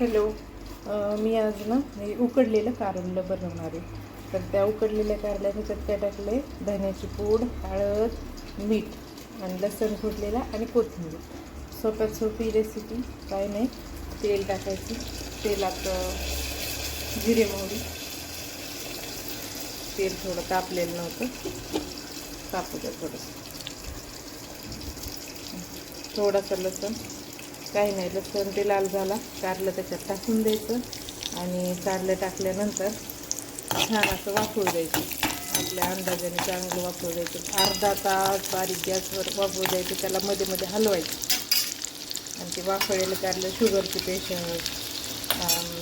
Hello. मी आज ना हे उकडलेलं कारलं बनवणार आहे. तर त्या उकडलेल्या कारल्या ह्याच्यात काय टाकले धन्याची पूड हळद मीठ आणि लसण फुटलेला आणि कोथिंबीर. सोप्यात सोपी रेसिपी काय नाही. तेल टाकायची. तेलात जिरे मोहरी. तेल थोडं तापलेलं नव्हतं. तापू द्या थोडंसं. थोडासा लसण. काही नाही लसण ते लाल झाला. कारलं त्याच्यात टाकून द्यायचं आणि कारलं टाकल्यानंतर छान असं वाफवू द्यायचं. आपल्या अंदाजाने चांगलं वापरू द्यायचं. अर्धा तास बारीक गॅसवर वापरू द्यायचं त्याला मध्ये मध्ये हलवायचं. आणि ते वाफळेलं कारलं शुगरचे पेशंट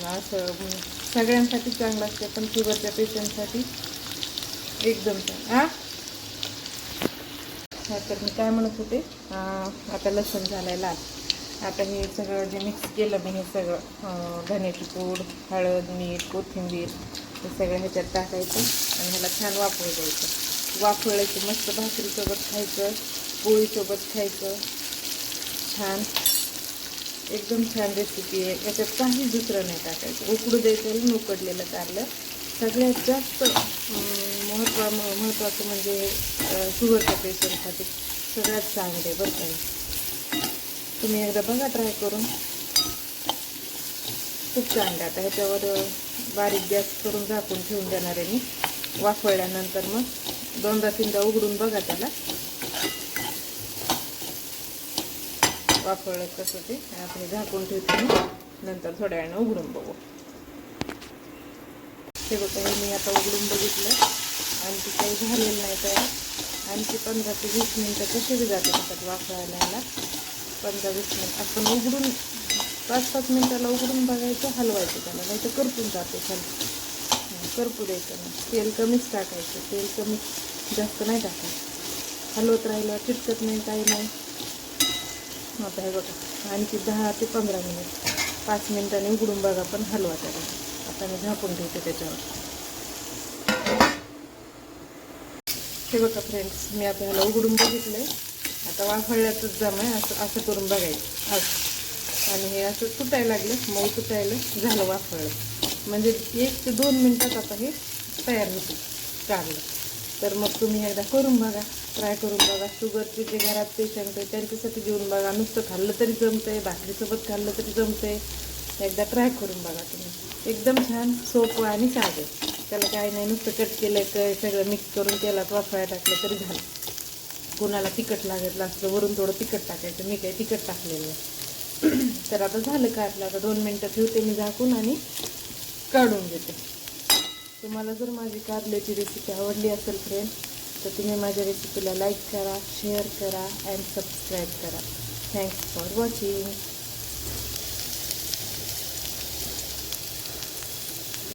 असं सगळ्यांसाठी चांगलं असतं पण शुगरच्या पेशंटसाठी एकदम हां हा तर मी काय म्हणत होते? आता लसूण झालाय लाल. आता हे सगळं जे मिक्स केलं मी हे सगळं अं, धण्याची पूड हळद मीठ कोथिंबीर हे सगळं ह्याच्यात टाकायचं आणि ह्याला छान वाफळ द्यायचं वाफळायचं मस्त भाकरीसोबत खायचं पोळीसोबत खायचं. छान. एकदम छान रेसिपी आहे. याच्यात काहीच दुसरं नाही टाकायचं. उकडू द्यायचं आणि उकडलेलं चाललं. सगळ्यात जास्त महत्वा महत्त्वाचं म्हणजे अं, शुगरच्या पेशंटसाठी सगळ्यात चांगलं आहे बरं काही तुम्ही एकदा बघा ट्राय करून. खूप छान आहे. आता ह्याच्यावर बारीक गॅस करून झाकून ठेवून देणार आहे मी. वाफळल्यानंतर मग दोनदा तीनदा उघडून बघा त्याला. वाफळलं कसं ते आता हे झाकून ठेवते मी. नंतर थोड्या वेळानं उघडून बघू. हे बघा हे मी आता उघडून बघितलं. आणखी काही झालेलं नाही तयार. आणखी पंधरा ते वीस मिनटं कसे जाते त्याच्यात वाफळायला. पंधरा वीस मिनिट. आपण उघडून पाच पाच मिनटाला उघडून बघायचं हलवायचं त्याला. नाही तर करपून जाते छान करपू द्यायचं नाही. तेल कमीच टाकायचं. तेल कमी जास्त नाही टाकायचं. हलवत राहिलं चिटकत नाही काही नाही. आता हे बघा आणखी दहा ते पंधरा मिनिट. पाच मिनिटांनी उघडून बघा पण हलवा त्याला. आता मी झाकून ठेवते त्याच्यावर. हे बघा फ्रेंड्स मी आता ह्याला उघडून आहे आता वाफळल्यातच जमा आहे. असं असं करून बघायचं. असं. आणि हे असं तुटायला लागलं. मऊ तुटायला झालं वाफळलं म्हणजे एक ते दोन मिनटात आता हे तयार होते. चांगलं. तर मग तुम्ही एकदा करून बघा. ट्राय करून बघा. शुगरचे जे घरात पेशंट आहे त्यांच्यासाठी घेऊन बघा. नुसतं खाल्लं तरी जमतं आहे भाकरीसोबत खाल्लं तरी जमतं आहे एकदा ट्राय करून बघा तुम्ही. एकदम छान सोपं आणि साधं. त्याला काही नाही. नुसतं कट केलं तर सगळं मिक्स करून तेलात वाफळा टाकलं तरी झालं. कोणाला तिखट लागत असलं वरून थोडं तिखट टाकायचं. मी काही तिखट टाकलेलं आहे तर आता झालं कारलं आता दोन मिनटं ठेवते मी झाकून आणि काढून घेते. तुम्हाला जर माझी कारल्याची रेसिपी आवडली असेल फ्रेंड तर तुम्ही माझ्या रेसिपीला लाईक करा शेअर करा अँड सबस्क्राईब करा. Thanks for watching